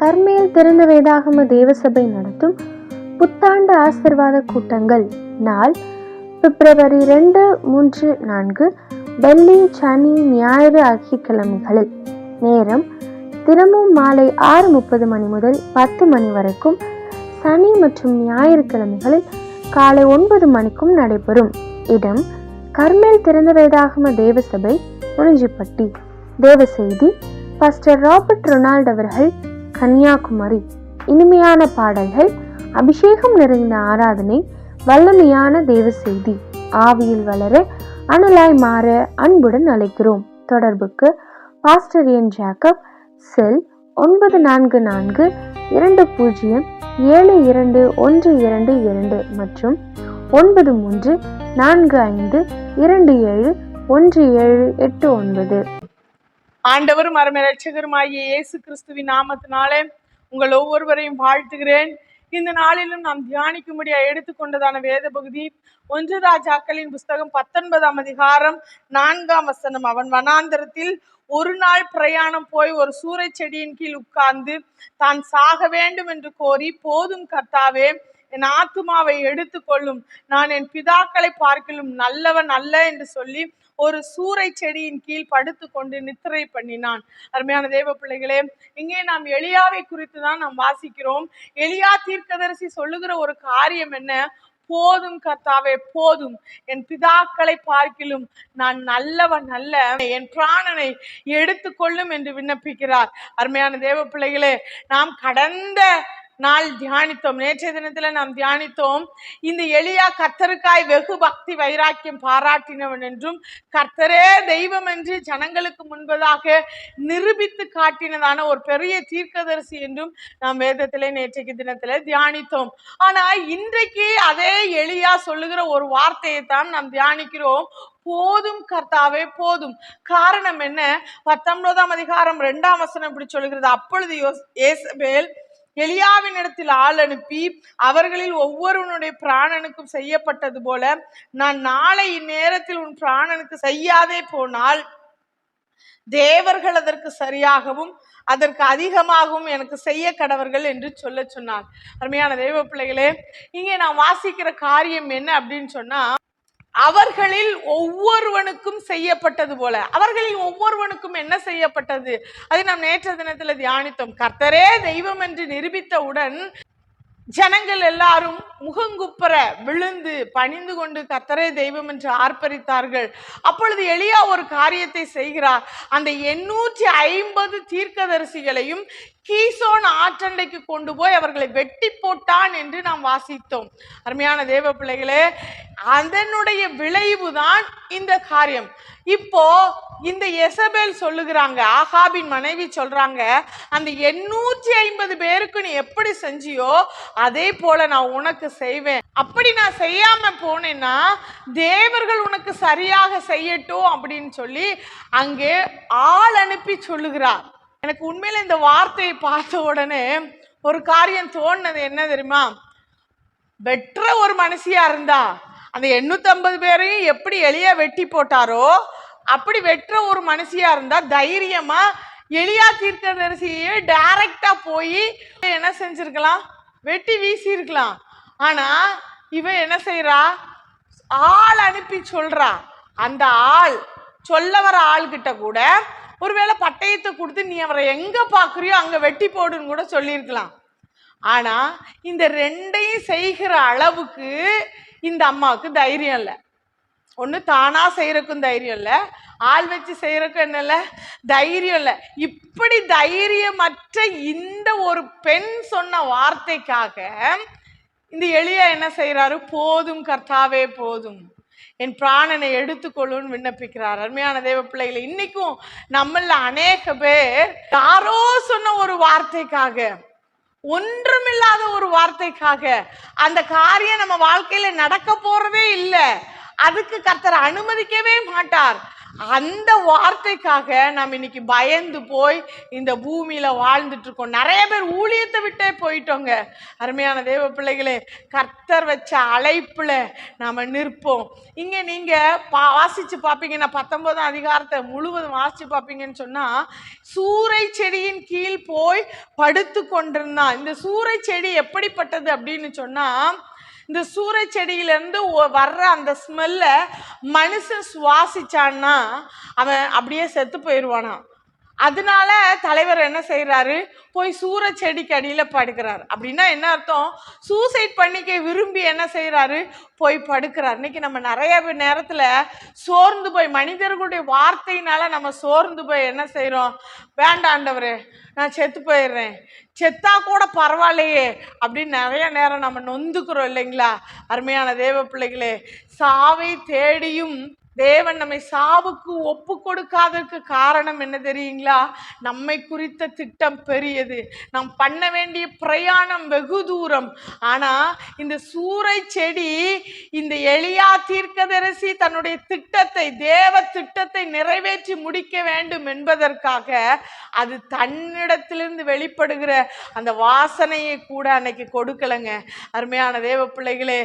கர்மேல் திறந்த வேதாகம தேவசபை நடத்தும் புத்தாண்டு ஆசிர்வாத கூட்டங்கள். நாள் பிப்ரவரி ரெண்டு மூன்று நான்கு வெள்ளி சனி ஞாயிறு ஆகிய கிழமைகளில். நேரம் தினமும் மாலை ஆறு முப்பது மணி முதல் பத்து மணி வரைக்கும் சனி மற்றும் ஞாயிற்றுக்கிழமைகளில் காலை ஒன்பது மணிக்கும் நடைபெறும். இடம் கர்மேல் திறந்த வேதாகம தேவசபை உறிஞ்சிப்பட்டி தேவ செய்தி பாஸ்டர் ராபர்ட் ரொனால்ட் அவர்கள் கன்னியாகுமரி. இனிமையான பாடல்கள் அபிஷேகம் நிறைந்த ஆராதனை வல்லமையான தேவ செய்தி ஆவியில் வளர அனலாய் மாற அன்புடன் அழைக்கிறோம். தொடர்புக்கு பாஸ்டர் என் ஜாக்கப் செல் ஒன்பது நான்கு நான்கு இரண்டு பூஜ்ஜியம் ஏழு இரண்டு ஒன்று இரண்டு இரண்டு மற்றும் ஒன்பது மூன்று நான்கு ஐந்து இரண்டு ஏழு ஒன்று ஏழு எட்டு ஒன்பது. ஆண்டவரும் அருமை ரட்சகருமாகிய இயேசு கிறிஸ்துவின் நாமத்தினாலே உங்கள் ஒவ்வொருவரையும் வாழ்த்துகிறேன். இந்த நாளிலும் நாம் தியானிக்கும்படியா எடுத்துக்கொண்டதான வேத பகுதி ஒன்று ராஜாக்களின் புஸ்தகம் பத்தொன்பதாம் அதிகாரம் நான்காம் வசனம். அவன் வனாந்தரத்தில் ஒரு நாள் பிரயாணம் போய் ஒரு சூறை செடியின் கீழ் உட்கார்ந்து தான் சாக வேண்டும் என்று கோரி போதும் கர்த்தாவே என் ஆத்துமாவை எடுத்துக்கொள்ளும். நான் என் பிதாக்களை பார்க்கலும் நல்லவன் அல்ல என்று சொல்லி ஒரு சூறை செடியின் கீழ் படுத்து கொண்டு நித்திரை பண்ணினான். அருமையான தேவ பிள்ளைகளே இங்கே நாம் எளியாவை குறித்து தான் நாம் வாசிக்கிறோம். எளியா தீர்க்கதரிசி சொல்லுகிற ஒரு காரியம் என்ன? போதும் கர்த்தாவே போதும். என் பிதாக்களை பார்க்கிலும் நான் நல்லவன் அல்ல. என் பிராணனை எடுத்துக்கொள்ளும் என்று விண்ணப்பிக்கிறார். அருமையான தேவ பிள்ளைகளே நாம் கடந்த நாள் தியானித்தோம். நேற்றைய தினத்துல நாம் தியானித்தோம். இந்த எளியா கர்த்தருக்காய் வெகு பக்தி வைராக்கியம் பாராட்டினவன் என்றும் கர்த்தரே தெய்வம் என்று ஜனங்களுக்கு முன்பதாக நிரூபித்து காட்டினதான ஒரு பெரிய தீர்க்கதரிசி என்றும் நாம் வேதத்திலே நேற்றைக்கு தினத்துல தியானித்தோம். ஆனா இன்றைக்கு அதே எளியா சொல்லுகிற ஒரு வார்த்தையை தான் நாம் தியானிக்கிறோம். போதும் கர்த்தாவே போதும். காரணம் என்ன? பத்தொன்பதாம் அதிகாரம் ரெண்டாம் வசனம் இப்படி சொல்லுகிறது. அப்பொழுது யோஸ்- ஏசபேல் எலியாவின் இடத்தில் ஆள் அனுப்பி அவர்களில் ஒவ்வொருவனுடைய பிராணனுக்கும் செய்யப்பட்டது போல நான் நாளை இந்நேரத்தில் உன் பிராணனுக்கு செய்யாதே போனால் தேவர்கள் அதற்கு சரியாகவும் அதற்கு அதிகமாகவும் எனக்கு செய்ய கடவர்கள் என்று சொல்ல சொன்னார். அருமையான தெய்வ பிள்ளைகளே இங்கே நான் வாசிக்கிற காரியம் என்ன அப்படின்னு சொன்னா அவர்களில் ஒவ்வொருவனுக்கும் செய்யப்பட்டது போல. அவர்களில் ஒவ்வொருவனுக்கும் என்ன செய்யப்பட்டது? அதை நாம் நேற்று தினத்துல தியானித்தோம். கர்த்தரே தெய்வம் என்று நிரூபித்தவுடன் ஜனங்கள் எல்லாரும் முகங்குப்புற விழுந்து பணிந்து கொண்டு கர்த்தரே தெய்வம் என்று ஆர்ப்பரித்தார்கள். அப்பொழுது எளியா ஒரு காரியத்தை செய்கிறார். அந்த எண்ணூற்றி ஐம்பது தீர்க்கதரிசிகளையும் கீசோன் ஆற்றண்டைக்கு கொண்டு போய் அவர்களை வெட்டி போட்டான் என்று நாம் வாசித்தோம். அருமையான தேவ பிள்ளைகளே அதனுடைய விளைவுதான் இந்த காரியம். இப்போ இந்த எசபேல் சொல்லுகிறாங்க ஆகாபின் மனைவி சொல்றாங்க அந்த எண்ணூற்றி ஐம்பது பேருக்கு நீ எப்படி செஞ்சியோ அதே போல நான் உனக்கு செய்வேன். அப்படி நான் செய்யாம போனேன்னா தேவர்கள் உனக்கு சரியாக செய்யட்டும் அப்படின்னு சொல்லி அங்கே ஆள் அனுப்பி சொல்லுகிறார். எனக்கு உண்மையில இந்த வார்த்தையை பார்த்த உடனே ஒரு காரியம் தோணுனது என்ன தெரியுமா? வெற்ற ஒரு மனுஷியா இருந்தா அந்த எண்ணூத்தம்பது பேரையும் எப்படி எளியா வெட்டி போட்டாரோ அப்படி வெற்ற ஒரு மனுஷியா இருந்தா தைரியமா எளியா தீர்க்கதரிசியே டைரக்டா போய் என்ன செஞ்சிருக்கலாம்? வெட்டி வீசியிருக்கலாம். ஆனால் ஆனா இவ என்ன செய்கிறா ஆள் அனுப்பி சொல்றா. அந்த ஆள் சொல்ல வர ஆள்கிட்ட கூட ஒருவேளை பட்டயத்தை கொடுத்து நீ அவரை எங்க பாக்குறியோ அங்க வெட்டி போடுன்னு கூட சொல்லியிருக்கலாம். ஆனா இந்த ரெண்டையும் செய்கிற அளவுக்கு இந்த அம்மாவுக்கு தைரியம் இல்லை. ஒன்று தானாக செய்கிறக்கும் தைரியம் இல்லை. ஆள் வச்சு செய்கிறக்கும் என்ன இல்லை? தைரியம் இல்லை. இப்படி தைரியமற்ற இந்த ஒரு பெண் சொன்ன வார்த்தைக்காக இந்த எளியா என்ன செய்கிறாரு போதும் கர்த்தாவே போதும். என் பிராணனை எடுத்துக்கொள்ளுன்னு விண்ணப்பிக்கிறார். அருமையான தேவ பிள்ளைகளை இன்னைக்கும் நம்மள அநேக பேர் யாரோ சொன்ன ஒரு வார்த்தைக்காக ஒன்றுமில்லாத ஒரு வார்த்தைக்காக அந்த காரியம் நம்ம வாழ்க்கையில நடக்க போறதே இல்லை. அதுக்கு கர்த்தர் அனுமதிக்கவே மாட்டார். அந்த வார்த்தைக்காக நாம் இன்னைக்கு பயந்து போய் இந்த பூமியில வாழ்ந்துட்டு இருக்கோம் நிறைய பேர் ஊழியத்தை விட்டே போயிட்டோங்க. அருமையான தேவ பிள்ளைகளே கர்த்தர் வச்ச அழைப்புல நாம நிற்போம். இங்க நீங்க பா வாசிச்சு பார்ப்பீங்கன்னா பத்தொன்பதாம் அதிகாரத்தை முழுவதும் வாசிச்சு பார்ப்பீங்கன்னு சொன்னா சூறை செடியின் கீழ் போய் படுத்து கொண்டிருந்தான் இந்த சூறை செடி எப்படிப்பட்டது அப்படின்னு சொன்னா இந்த சூறை செடியிலேருந்து வர்ற அந்த ஸ்மெல்ல மனுஷன் சுவாசிச்சான்னா அவன் அப்படியே செத்து போயிடுவானா அதனால தலைவர் என்ன செய்கிறாரு போய் சூற செடிக்கு அடியில் படுக்கிறார். அப்படின்னா என்ன அர்த்தம்? சூசைட் பண்ணிக்க விரும்பி என்ன செய்கிறாரு போய் படுக்கிறார். இன்னைக்கு நம்ம நிறைய நேரத்தில் சோர்ந்து போய் மனிதர்களுடைய வார்த்தையினால நம்ம சோர்ந்து போய் என்ன செய்கிறோம் வேண்டாண்டவர் நான் செத்து போயிடுறேன். செத்தா கூட பரவாயில்லையே அப்படின்னு நிறைய நேரம் நம்ம நொந்துக்கிறோம் இல்லைங்களா? அருமையான தேவ பிள்ளைகளே சாவை தேடியும் தேவன் நம்மை சாவுக்கு ஒப்பு கொடுக்காததுக்கு காரணம் என்ன தெரியுங்களா? நம்மை குறித்த திட்டம் பெரியது. நாம் பண்ண வேண்டிய பிரயாணம் வெகு தூரம். ஆனால் இந்த சூறை செடி இந்த எளியா தீர்க்கதரிசி தன்னுடைய திட்டத்தை தேவ திட்டத்தை நிறைவேற்றி முடிக்க வேண்டும் என்பதற்காக அது தன்னிடத்திலிருந்து வெளிப்படுகிற அந்த வாசனையை கூட அன்னைக்கு கொடுக்கலைங்க. அருமையான தேவ பிள்ளைகளே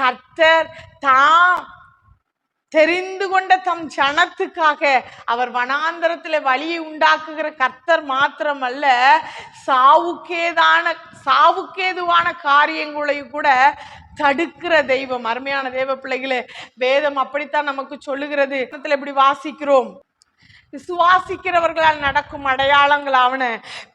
கர்த்தர் தான் தெரிந்து கொண்ட தம் ஜனத்துக்காக அவர் வனாந்தரத்தில் வழியை உண்டாக்குகிற கர்த்தர் மாத்திரமல்ல சாவுக்கேதான சாவுக்கேதுவான காரியங்களையும் கூட தடுக்கிற தெய்வம். அருமையான தெய்வ பிள்ளைகளே வேதம் அப்படித்தான் நமக்கு சொல்லுகிறது. வேதத்துல இப்படி வாசிக்கிறோம்? விசுவாசிக்கிறவர்களால் நடக்கும் அடையாளங்களாவன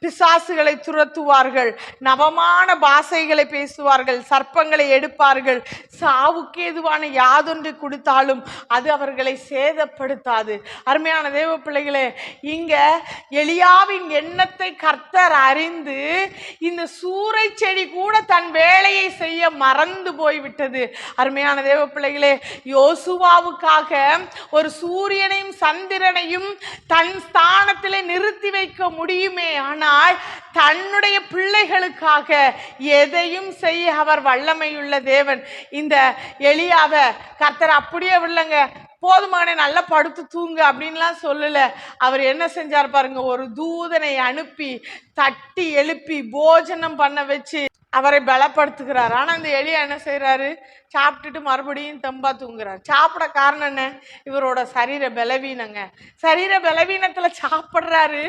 பிசாசுகளை துரத்துவார்கள். நவமான பாசைகளை பேசுவார்கள். சர்ப்பங்களை எடுப்பார்கள். சாவுக்கு எதுவான யாதொன்று கொடுத்தாலும் அது அவர்களை சேதப்படுத்தாது. அருமையான தேவ பிள்ளைகளே இங்க எளியாவின் எண்ணத்தை கர்த்தர் அறிந்து இந்த சூறை செடி கூட தன் வேலையை செய்ய மறந்து போய்விட்டது. அருமையான தேவ பிள்ளைகளே யோசுவாவுக்காக ஒரு சூரியனையும் சந்திரனையும் தன் ஸ்தானத்தில் நிறுத்தி வைக்க முடியுமே ஆனால் தன்னுடைய பிள்ளைகளுக்காக எதையும் செய்ய அவர் வல்லமையுள்ள தேவன். இந்த எளியாவ கர்த்தர் அப்படியே விடலங்க. போதுமானே நல்லா படுத்து தூங்கு அப்படின்லாம் சொல்லல. அவர் என்ன செஞ்சார் பாருங்க ஒரு தூதனை அனுப்பி தட்டி எழுப்பி போஜனம் பண்ண வச்சு அவரை பலப்படுத்துகிறார். ஆனால் இந்த எலியா என்ன செய்கிறாரு சாப்பிட்டுட்டு மறுபடியும் தெம்பா தூங்குறார். சாப்பிட காரணம் என்ன? இவரோட சரீர பலவீனங்க. சரீர பலவீனத்தில் சாப்பிட்றாரு.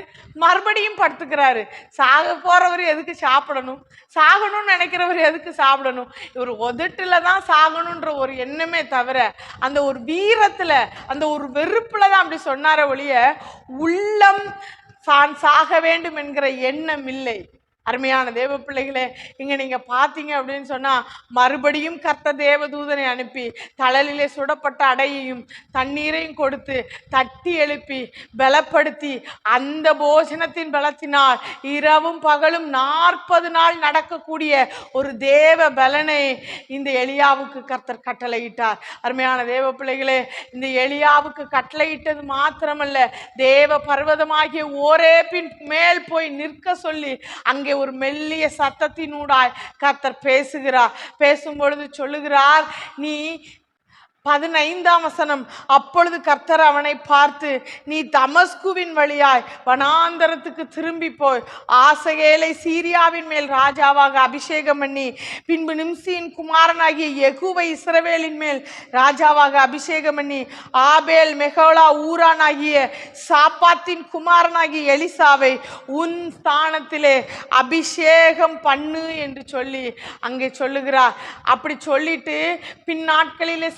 மறுபடியும் படுத்துக்கிறாரு. சாக போகிறவர் எதுக்கு சாப்பிடணும்? சாகணும்னு நினைக்கிறவர் எதுக்கு சாப்பிடணும்? இவர் உதட்டுல தான் சாகணுன்ற ஒரு எண்ணமே தவிர அந்த ஒரு வீரத்தில் அந்த ஒரு வெறுப்பில் தான் அப்படி சொன்னார ஒழிய உள்ளம் தான் சாக வேண்டும் என்கிற எண்ணம் இல்லை. அருமையான தேவ பிள்ளைகளே இங்கே நீங்கள் பார்த்தீங்க அப்படின்னு சொன்னால் மறுபடியும் கர்த்த தேவதூதனை அனுப்பி தளலிலே சுடப்பட்ட அடையையும் தண்ணீரையும் கொடுத்து தட்டி எழுப்பி பலப்படுத்தி அந்த போஜனத்தின் பலத்தினால் இரவும் பகலும் நாற்பது நாள் நடக்கக்கூடிய ஒரு தேவ பலனை இந்த எளியாவுக்கு கர்த்தர் கட்டளையிட்டார். அருமையான தேவ பிள்ளைகளே இந்த எளியாவுக்கு கட்டளையிட்டது மாத்திரமல்ல தேவ பர்வதமாகிய ஒரே பின் மேல் போய் நிற்க சொல்லி அங்கே ஒரு மெல்லிய சத்தத்தினூடாய் கர்த்தர் பேசுகிறார். பேசும்பொழுது சொல்லுகிறார் நீ பதினைந்தாம் வசனம் அப்பொழுது கர்த்தர் அவனை பார்த்து நீ தமஸ்குவின் வழியாய் வனாந்தரத்துக்கு திரும்பி போய் ஆசகேலை சீரியாவின் மேல் ராஜாவாக அபிஷேகம் பண்ணி பின்பு நிம்சியின் குமாரனாகிய எகுவை இஸ்ரவேலின் மேல் ராஜாவாக அபிஷேகம் பண்ணி ஆபேல் மெகோலா ஊரானாகிய சாப்பாத்தின் குமாரனாகிய எலிசாவை உன் ஸ்தானத்திலே அபிஷேகம் பண்ணு என்று சொல்லி அங்கே சொல்லுகிறார். அப்படி சொல்லிட்டு பின் நாட்களிலே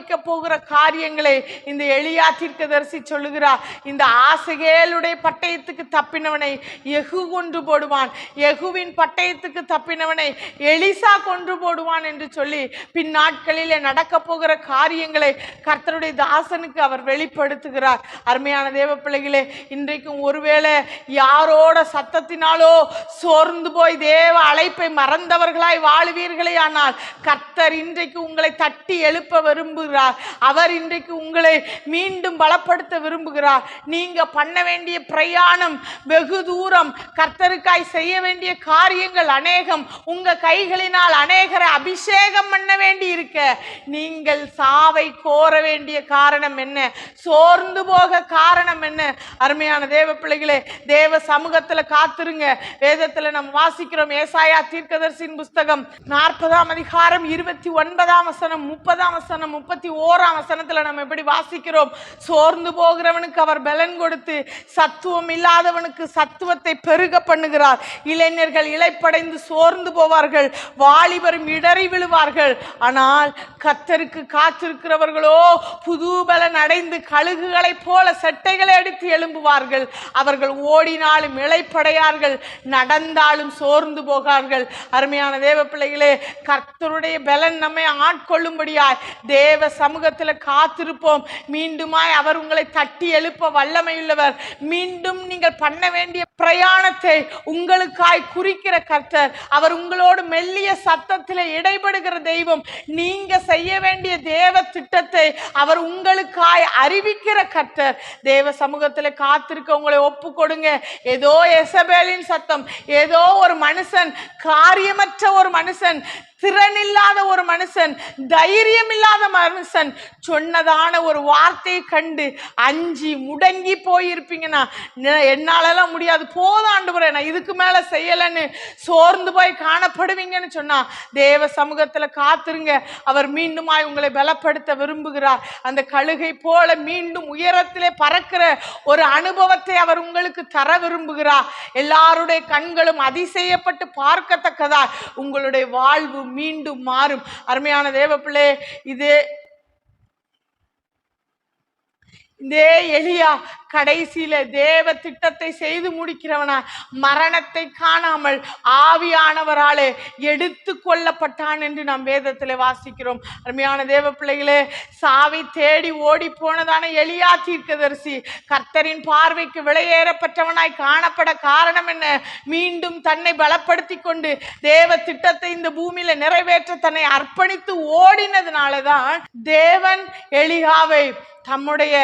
சம்பவிக்க போகிற காரியங்களை இந்த எளியாற்றிற்கு தரிசி சொல்லுகிறார் இந்த ஆசகேலுடைய பட்டயத்துக்கு தப்பினவனை எகு கொன்று போடுவான். எகுவின் பட்டயத்துக்கு தப்பினவனை எலிசா கொன்று போடுவான் என்று சொல்லி பின் நாட்களிலே நடக்க போகிற காரியங்களை கர்த்தருடைய தாசனுக்கு அவர் வெளிப்படுத்துகிறார். அருமையான தேவ பிள்ளைகளே இன்றைக்கும் ஒருவேளை யாரோட சத்தத்தினாலோ சோர்ந்து போய் தேவ அழைப்பை மறந்தவர்களாய் வாழுவீர்களே ஆனால் கர்த்தர் இன்றைக்கு உங்களை தட்டி எழுப்ப விரும்புகிறார் விரும்புகிறார். அவர் இன்றைக்கு உங்களை மீண்டும் பலப்படுத்த விரும்புகிறார். நீங்க பண்ண வேண்டிய பிரயாணம் வெகு தூரம் கர்த்தருக்காய் செய்ய வேண்டிய காரியங்கள் அநேகம் உங்க கைகளினால் அநேகரை அபிஷேகம் பண்ண வேண்டி இருக்க. நீங்கள் சாவை கோர வேண்டிய காரணம் என்ன? சோர்ந்து போக காரணம் என்ன? அருமையான தேவ பிள்ளைகளே தேவ சமூகத்துல காத்துருங்க. வேதத்துல நம்ம வாசிக்கிறோம் ஏசாயா தீர்க்கதர்சின் புஸ்தகம் நாற்பதாம் அதிகாரம் இருபத்தி ஒன்பதாம் வசனம் முப்பதாம் வசனம் முப்பத்தி ஓராம் வசனத்தில் நம்ம எப்படி வாசிக்கிறோம்? சோர்ந்து போகிறவனுக்கு அவர் பலன் கொடுத்து சத்துவம் இல்லாதவனுக்கு சத்துவத்தை பெருக பண்ணுகிறார். இளைஞர்கள் இளைப்படைந்து சோர்ந்து போவார்கள் வாலிபரும் இடறி விழுவார்கள். ஆனால் கத்தருக்கு காத்திருக்கிறவர்களோ புது பலன் அடைந்து கழுகுகளைப் போல சட்டைகளை அடித்து எழும்புவார்கள். அவர்கள் ஓடினாலும் இளைப்படையார்கள் நடந்தாலும் சோர்ந்து போகார்கள். அருமையான தேவ பிள்ளைகளே கர்த்தருடைய பலன் நம்மை ஆட்கொள்ளும்படியாய் தேவ சமூகத்தில் காத்திருப்போம். மீண்டுமாய் அவர் உங்களை தட்டி எழுப்ப வல்லமையுள்ளவர். மீண்டும் நீங்கள் பண்ண வேண்டிய பிரயாணத்தை உங்களுக்காய் குறிக்கிற கர்த்தர். அவர் உங்களோடு மெல்லிய சத்தத்தில் இடைபடுகிற தெய்வம். நீங்க செய்ய வேண்டிய தேவ திட்டத்தை அவர் உங்களுக்காய் அறிவிக்கிற கர்த்தர். தேவ சமூகத்தில் காத்திருக்க உங்களை ஒப்பு கொடுங்க. ஏதோ எசபேலின் சத்தம். ஏதோ ஒரு மனுஷன் காரியமற்ற ஒரு மனுஷன் திறனில்லாத ஒரு மனுஷன் தைரியம் இல்லாத மனுஷன் சொன்னதான ஒரு வார்த்தையை கண்டு அஞ்சி முடங்கி போயிருப்பீங்கன்னா என்னாலலாம் முடியாது. போதாண்டு ஆண்டவரே நான் இதுக்கு மேலே செய்யலைன்னு சோர்ந்து போய் காணப்படுவீங்கன்னு சொன்னா தேவ சமூகத்தில் காத்துருங்க. அவர் மீண்டுமாய் உங்களை பலப்படுத்த விரும்புகிறார். அந்த கழுகை போல மீண்டும் உயரத்திலே பறக்கிற ஒரு அனுபவத்தை அவர் உங்களுக்கு தர விரும்புகிறார். எல்லாருடைய கண்களும் அதிசயப்பட்டு பார்க்கத்தக்கதா உங்களுடைய வாழ்வு மீண்டும் மாறும். அருமையான தேவப்பிள்ளை இது இதே எலியா கடைசியில தேவ திட்டத்தை செய்து முடிக்கிறவனா மரணத்தை காணாமல் ஆவியானவராலே எடுத்து கொள்ளப்பட்டான் என்று நாம் வேதத்தில் வாசிக்கிறோம். அருமையான தேவ பிள்ளைகளே சாவை தேடி ஓடி போனதான எலியா தீர்க்கதரிசி கர்த்தரின் பார்வைக்கு விலையேறப்பட்டவனாய் காணப்பட காரணம் என்ன? மீண்டும் தன்னை பலப்படுத்தி கொண்டு தேவ திட்டத்தை இந்த பூமியில நிறைவேற்ற தன்னை அர்ப்பணித்து ஓடினதுனால தான் தேவன் எலியாவை தம்முடைய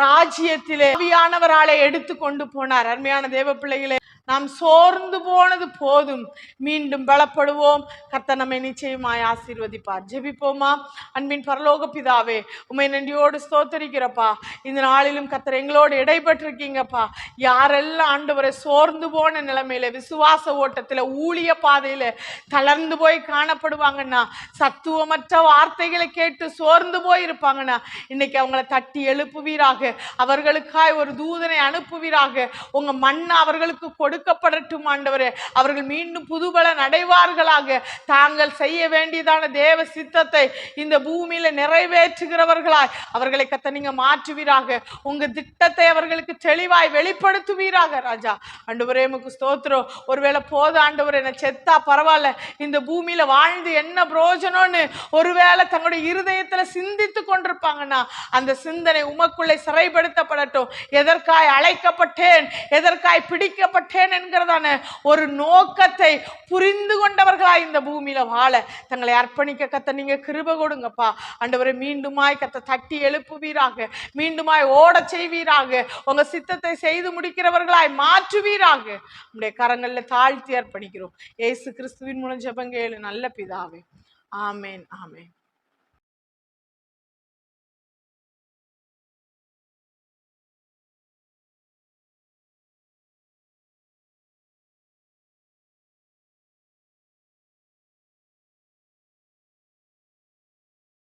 ராஜ்யத்திலே ஆவியானவராலே எடுத்து கொண்டு போனார். அருமையான தேவ பிள்ளைகளே நாம் சோர்ந்து போனது போதும். மீண்டும் பலப்படுவோம். கர்த்த நம்மை நிச்சயமாய் ஆசீர்வதிப்பார். ஜெபிப்போமா? அன்பின் பரலோக பிதாவே உமை நன்றியோடு ஸ்தோத்தரிக்கிறப்பா. இந்த நாளிலும் கர்த்தர் எங்களோடு இடைபெற்றிருக்கீங்கப்பா யாரெல்லாம் ஆண்டவரை சோர்ந்து போன நிலைமையில விசுவாச ஓட்டத்தில் ஊழிய பாதையில தளர்ந்து போய் காணப்படுவாங்கன்னா சத்துவமற்ற வார்த்தைகளை கேட்டு சோர்ந்து போய் இருப்பாங்கன்னா இன்னைக்கு அவங்கள தட்டி எழுப்புவீராக. அவர்களுக்காய் ஒரு தூதனை அனுப்புவீராக. உங்க மண்ணை அவர்களுக்கு கொடுக்கப்படட்டும் ஆண்டவரே. அவர்கள் மீண்டும் புதுபலன் அடைவார்களாக தாங்கள் செய்ய வேண்டியதான தேவ சித்தத்தை இந்த பூமியில நிறைவேற்றுகிறவர்களாய். அவர்களை கத்த நீங்க மாற்றுவீராக. உங்க திட்டத்தை அவர்களுக்கு தெளிவாய் வெளிப்படுத்துவீராக ராஜா. ஆண்டவரே உமக்கு ஸ்தோத்திரம். ஒருவேளை போத ஆண்டவரே நான் செத்தா பரவாயில்ல. இந்த பூமியில வாழ்ந்து என்ன பிரயோஜனம்னு ஒருவேளை தங்களுடைய இருதயத்துல சிந்தித்து கொண்டிருப்பாங்கன்னா அந்த சிந்தனை உமக்குள்ளே சிறைப்படுத்தப்படட்டும். எதற்காய் அழைக்கப்பட்டேன்? எதற்காய் பிடிக்கப்பட்டேன்? என்கிறதான ஒரு நோக்கத்தை புரிந்து கொண்டவர்களாய் இந்த பூமியில வாழ தங்களை அர்ப்பணிக்க கத்த நீங்க கிருப கொடுங்கப்பா. ஆண்டவரை மீண்டுமாய் கத்த தட்டி எழுப்புவீராக. மீண்டுமாய் ஓடச் செய்வீராக. உங்க சித்தத்தை செய்து முடிக்கிறவர்களாய் மாற்றுவீராக. உங்களுடைய கரங்கள்ல தாழ்த்தி அர்ப்பணிக்கிறோம். ஏசு கிறிஸ்துவின் மூலம் ஜெபங்க ஏழு நல்ல பிதாவே. ஆமேன் ஆமேன்.